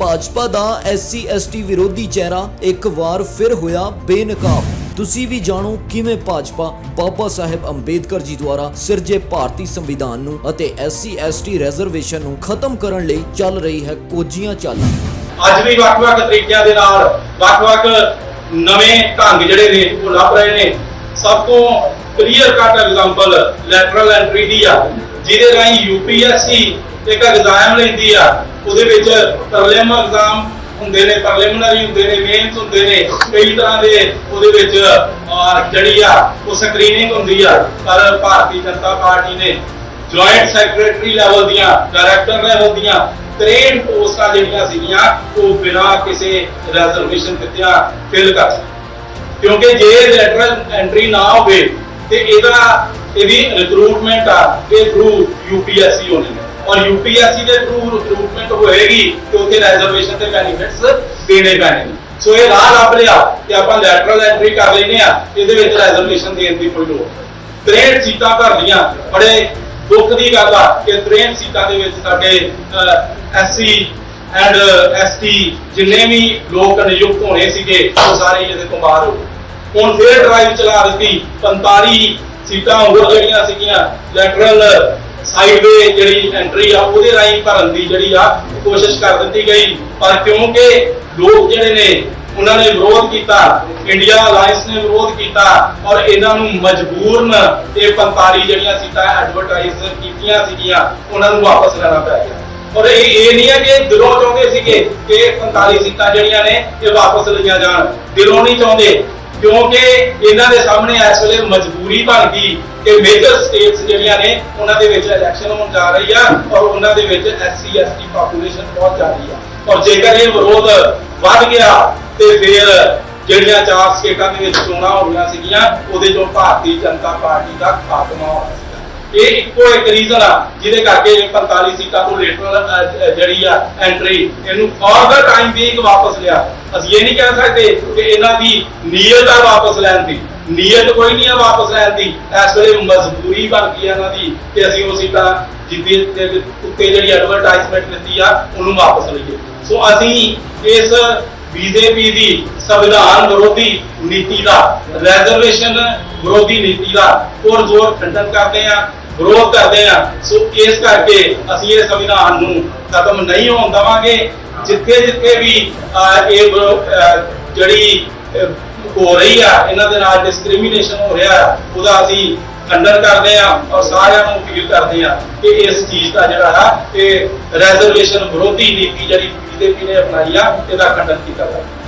ਭਾਜਪਾ ਦਾ SC, ST ਵਿਰੋਧੀ ਚਿਹਰਾ ਇੱਕ ਵਾਰ ਫਿਰ ਹੋਇਆ ਬੇਨਕਾਬ। ਤੁਸੀਂ ਵੀ ਜਾਣੋ ਕਿਵੇਂ ਭਾਜਪਾ ਬਾਬਾ ਸਾਹਿਬ ਅੰਬੇਦਕਰ ਜੀ ਦੁਆਰਾ ਸਿਰਜੇ ਭਾਰਤੀ ਸੰਵਿਧਾਨ ਨੂੰ ਅਤੇ ਐਸਸੀ, ਐਸਟੀ ਰਿਜ਼ਰਵੇਸ਼ਨ ਨੂੰ ਖਤਮ ਕਰਨ ਲਈ ਚੱਲ ਰਹੀ ਹੈ ਕੋਝੀਆਂ ਚਾਲਾਂ। ਅੱਜ ਵੀ ਵੱਖ-ਵੱਖ ਤਰੀਕਿਆਂ ਦੇ ਨਾਲ ਵੱਖ-ਵੱਖ ਨਵੇਂ ਢੰਗ ਜਿਹੜੇ ਨੇ ਉਹ ਲੱਭ ਰਹੇ ਨੇ। ਸਭ ਤੋਂ clear cut example lateral entry ਦੀ ਆ, ਜਿਹਦੇ ਰਾਹੀਂ ਯੂਪੀਐਸਸੀ ਇੱਕ ਐਗਜ਼ਾਮ ਲੈਂਦੀ ਆ, ਉਹਦੇ ਵਿੱਚ ਪ੍ਰੈਲਿਮ ਐਗਜ਼ਾਮ ਹੁੰਦੇ ਨੇ ਪ੍ਰੀਲਿਮਿਨਰੀ ਹੁੰਦੇ ਨੇ ਮੇਨਸ ਹੁੰਦੇ ਨੇ, ਕਈ ਤਰ੍ਹਾਂ ਦੇ ਉਹਦੇ ਵਿੱਚ ਜਿਹੜੀ ਆ, ਉਹ ਸਕਰੀਨਿੰਗ ਹੁੰਦੀ ਆ, ਪਰ ਭਾਰਤੀ ਜਨਤਾ ਪਾਰਟੀ ਨੇ ਜੁਆਇੰਟ ਸੈਕਟਰੀ ਲੈਵਲ ਦੀਆਂ ਡਾਇਰੈਕਟਰ ਲੈਵਲ ਦੀਆਂ 63 ਪੋਸਟਾਂ ਜਿਹੜੀਆਂ ਸੀਗੀਆਂ, ਉਹ ਬਿਨਾਂ ਕਿਸੇ ਰੈਜਰਵੇਸ਼ਨ ਦਿੱਤਿਆਂ ਫਿਲ ਕਰ ਸੀ ਕਿਉਂਕਿ ਜੇ ਲੈਟਰਲ ਐਂਟਰੀ ਨਾ ਹੋਵੇ, ਤੇ ਇਹਦਾ, ਇਹਦੀ ਰਿਕਰੂਟਮੈਂਟ ਆ, ਇਹ ਥਰੂ ਯੂਪੀਐਸਸੀ ਹੋਣੀ ਹੈ ਔਰ ਯੂਪੀਐਸਸੀ ਦੇ ਥਰੂ ਰਿਕਰੂਟਮੈਂਟ ਹੋਏਗੀ ਤੇ ਉੱਥੇ ਰਿਜ਼ਰਵੇਸ਼ਨ ਤੇ ਬੈਨੀਫਿਟਸ ਦੇਣੇ ਪੈਣੇ ਸੋ ਇਹ ਰਾਹ ਲੱਭ ਲਿਆ ਕਿ ਆਪਾਂ ਲੈਟਰਲ ਐਂਟਰੀ ਕਰ ਲੈਨੇ ਆ ਇਹਦੇ ਵਿੱਚ ਰਿਜ਼ਰਵੇਸ਼ਨ ਦੇਣ ਦੀ ਕੋਈ ਲੋੜ 63 ਸੀਟਾਂ ਭਰ ਬੜੇ ਦੁੱਖ ਦੀ ਗੱਲ ਆ ਕਿ 63 ਸੀਟਾਂ ਦੇ ਵਿੱਚ ਸਾਡੇ ਐਸਸੀ ਐਂਡ ਐਸਟੀ ਜਿੰਨੇ ਵੀ ਲੋਕ ਨਿਯੁਕਤ ਹੋਣੇ ਸੀਗੇ, ਉਹ ਸਾਰੇ ਇਹਦੇ ਤੋਂ ਬਾਹਰ ਹੋ ਗਏ। ਹੁਣ ਫੇਰ ਡਰਾਈਵ ਚਲਾ ਦਿੱਤੀ 45 ਸੀਟਾਂ ਹੋਰ ਜਿਹੜੀਆਂ ਸੀਗੀਆਂ ਲੈਟਰਲ ਸਾਈਡਵੇ ਜਿਹੜੀ ਐਂਟਰੀ ਆ, ਉਹਦੇ ਰਾਹੀਂ ਭਰਨ ਦੀ ਜਿਹੜੀ ਆ ਕੋਸ਼ਿਸ਼ ਕਰ ਦਿੱਤੀ ਗਈ। ਪਰ ਕਿਉਂਕਿ ਲੋਕ ਜਿਹੜੇ ਨੇ, ਉਹਨਾਂ ਨੇ ਵਿਰੋਧ ਕੀਤਾ ਇੰਡੀਆ ਅਲਾਈਅੰਸ ਨੇ ਵਿਰੋਧ ਕੀਤਾ ਔਰ ਇਹਨਾਂ ਨੂੰ ਮਜਬੂਰਨ ਇਹ 45 ਜਿਹੜੀਆਂ ਸੀਟਾਂ ਐਡਵਰਟਾਈਜ਼ ਕੀਤੀਆਂ ਸੀਗੀਆਂ, ਉਹਨਾਂ ਨੂੰ ਵਾਪਸ ਲੈਣਾ ਪੈ ਗਿਆ। ਔਰ ਇਹ ਇਹ ਨਹੀਂ ਹੈ ਕਿ ਦਿਲੋਂ ਚਾਹੁੰਦੇ ਸੀਗੇ ਕਿ ਇਹ 45 ਸੀਟਾਂ ਜਿਹੜੀਆਂ ਨੇ, ਇਹ ਵਾਪਸ ਲਈਆਂ ਜਾਣ। ਦਿਲੋਂ ਨਹੀਂ ਚਾਹੁੰਦੇ। ਕਿਉਂਕਿ ਇਹਨਾਂ ਦੇ ਸਾਹਮਣੇ ਇਸ ਵੇਲੇ ਮਜਬੂਰੀ ਬਣ ਗਈ ਕਿ ਮੇਜਰ ਸਟੇਟਸ ਜਿਹੜੀਆਂ ਨੇ, ਉਹਨਾਂ ਦੇ ਵਿੱਚ ਇਲੈਕਸ਼ਨ ਹੋਣ ਜਾ ਰਹੀ ਆ ਔਰ ਉਹਨਾਂ ਦੇ ਵਿੱਚ ਐਸਸੀ ਐਸਟੀ ਪਾਪੂਲੇਸ਼ਨ ਬਹੁਤ ਜ਼ਿਆਦੀ ਆ। ਔਰ ਜੇਕਰ ਇਹ ਵਿਰੋਧ ਵੱਧ ਗਿਆ ਤੇ ਫਿਰ ਜਿਹੜੀਆਂ ਚਾਰ ਸਟੇਟਾਂ ਦੇ ਵਿੱਚ ਚੋਣਾਂ ਹੋਣੀਆਂ ਸੀਗੀਆਂ, ਉਹਦੇ ਚੋਂ ਭਾਰਤੀ ਜਨਤਾ ਪਾਰਟੀ ਦਾ ਖਾਤਮਾ ਹੋਣਾ ਸੀਗਾ ਇਹ ਇੱਕੋ ਇੱਕ ਰੀਜ਼ਨ ਆ, ਜਿਹਦੇ ਕਰਕੇ ਇਹ 45 ਸੀਟਾਂ ਤੋਂ ਲੇਟਰ ਜਿਹੜੀ ਆ ਐਂਟਰੀ ਇਹਨੂੰ ਫॉर ਟਾਈਮ ਬੀਂਗ ਵਾਪਸ ਲਿਆ। ਅਸੀਂ ਇਹ ਨਹੀਂ ਕਹਿ ਸਕਦੇ ਕਿ ਇਹਨਾਂ ਦੀ ਨੀਅਤ ਆ ਵਾਪਸ ਲੈਣ ਦੀ। ਨੀਅਤ ਕੋਈ ਨਹੀਂ ਆ ਵਾਪਸ ਲੈਣ ਦੀ। ਇਸ ਵੇਲੇ ਮਜਬੂਰੀ ਬਣ ਗਈ ਇਹਨਾਂ ਦੀ ਕਿ ਅਸੀਂ ਉਹ ਸੀਟਾਂ ਜਿੱਦੀ ਉੱਤੇ ਜਿਹੜੀ ਐਡਵਰਟਾਈਜ਼ਮੈਂਟ ਦਿੱਤੀ ਆ, ਉਹਨੂੰ ਵਾਪਸ ਲਈਏ। ਸੋ ਅਸੀਂ ਇਸ ਬੀਜੇਪੀ ਦੀ ਸੰਵਿਧਾਨ ਵਿਰੋਧੀ ਨੀਤੀ ਦਾ ਰਿਜ਼ਰਵੇਸ਼ਨ ਵਿਰੋਧੀ ਨੀਤੀ ਦਾ ਪੁਰਜ਼ੋਰ ਖੰਡਨ ਕਰਦੇ ਆ। ਵਿਰੋਧ ਕਰਦੇ ਆ। ਸੋ ਇਸ ਕਰਕੇ ਅਸੀਂ ਇਹ ਸੰਵਿਧਾਨ ਨੂੰ ਖਤਮ ਨਹੀਂ ਹੋਣ ਦਵਾਂਗੇ। ਜਿੱਥੇ ਜਿੱਥੇ ਵੀ ਇਹ ਜਿਹੜੀ ਹੋ ਰਹੀ ਆ, ਇਹਨਾਂ ਦੇ ਨਾਲ ਡਿਸਕ੍ਰਿਮੀਨੇਸ਼ਨ ਹੋ ਰਿਹਾ ਉਹਦਾ ਅਸੀਂ ਖੰਡਨ ਕਰਦੇ ਆ ਔਰ ਸਾਰਿਆਂ ਨੂੰ ਅਪੀਲ ਕਰਦੇ ਆ ਕਿ ਇਸ ਚੀਜ਼ ਦਾ ਜਿਹੜਾ ਹੈ ਇਹ ਰੈਜ਼ਰਵੇਸ਼ਨ ਵਿਰੋਧੀ ਨੀਤੀ ਜਿਹੜੀ ਬੀਜੇਪੀ ਨੇ ਅਪਣਾਈ ਆ, ਇਹਦਾ ਖੰਡਨ ਕੀਤਾ ਜਾਵੇ।